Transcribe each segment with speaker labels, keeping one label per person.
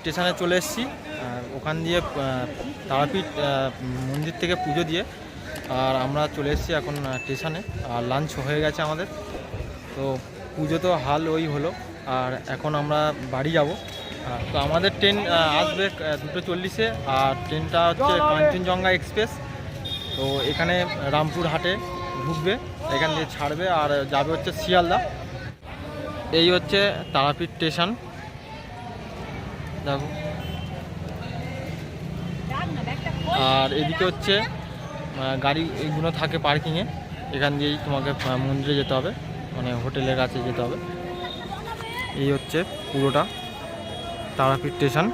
Speaker 1: স্টেশনে চলে এসেছি। আর ওখান দিয়ে তারাপীঠ মন্দির থেকে পুজো দিয়ে আর আমরা চলে এসেছি এখন স্টেশনে। আর লাঞ্চ হয়ে গেছে আমাদের। তো পুজো তো হাল ওই হলো। আর এখন আমরা বাড়ি যাব। তো আমাদের ট্রেন আসবে দুটো চল্লিশে। আর ট্রেনটা হচ্ছে কাঞ্চনজঙ্ঘা এক্সপ্রেস। তো এখানে রামপুর হাটে ঢুকবে এখান দিয়ে ছাড়বে আর যাবে হচ্ছে শিয়ালদা। এই হচ্ছে তারাপীঠ স্টেশন। দেখো। আর এদিকে হচ্ছে গাড়ি এইগুলো থাকে পার্কিংয়ে। এখান দিয়েই তোমাকে মন্দিরে যেতে হবে। মানে হোটেলের কাছে যেতে হবে। এই হচ্ছে পুরোটা তারাপীঠ স্টেশন।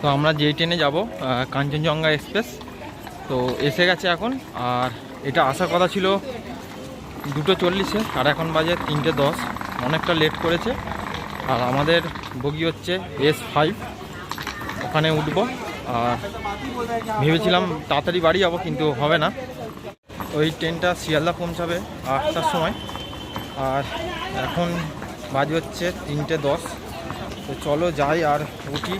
Speaker 1: তো আমরা যেই ট্রেনে যাব কাঞ্চনজঙ্ঘা এক্সপ্রেস। তো এসে গেছে এখন। আর এটা আসার কথা ছিল দুটো চল্লিশে আর এখন বাজে তিনটে দশ। অনেকটা লেট করেছে। আর আমাদের বগি হচ্ছে এস ফাইভ ওখানে উঠব। আর ভেবেছিলাম তাড়াতাড়ি বাড়ি যাব, কিন্তু হবে না। ওই ট্রেনটা শিয়ালদা পৌঁছাবে আটটার সময়। আর এখন বাজে হচ্ছে তিনটে দশ। তো চলো যাই আর উঠি।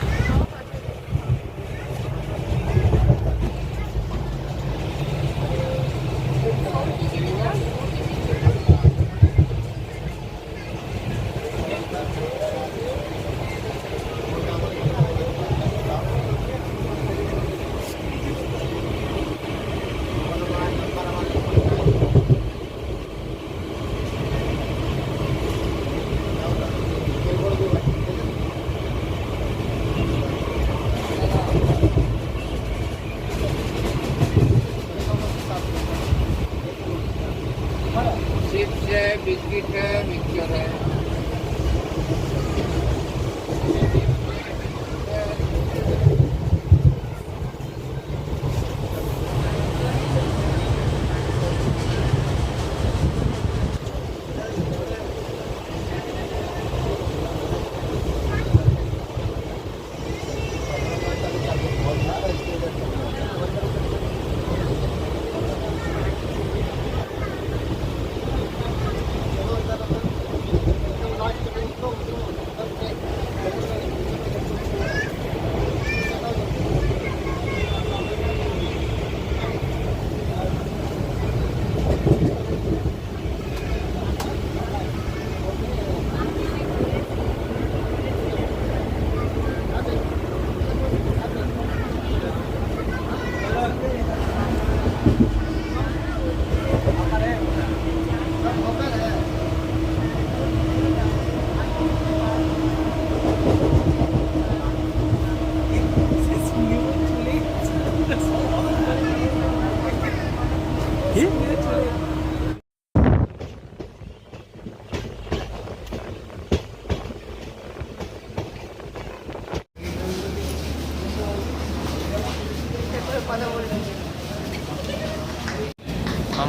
Speaker 2: चिप्स है बिस्किट है मिक्सचर है।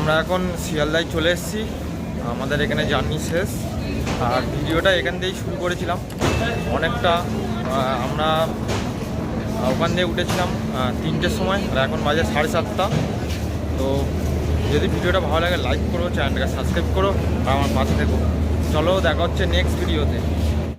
Speaker 1: আমরা এখন শিয়ালদায় চলে এসেছি। আমাদের এখানে জার্নি শেষ। আর ভিডিওটা এখান দিয়েই শুরু করেছিলাম। অনেকটা আমরা ওখান দিয়ে উঠেছিলাম তিনটের সময়, আর এখন বাজে সাড়ে সাতটা। তো যদি ভিডিওটা ভালো লাগে লাইক করো চ্যানেলটাকে সাবস্ক্রাইব করো, আর আমার পাশে থেকো চলো, দেখা হচ্ছে নেক্সট ভিডিওতে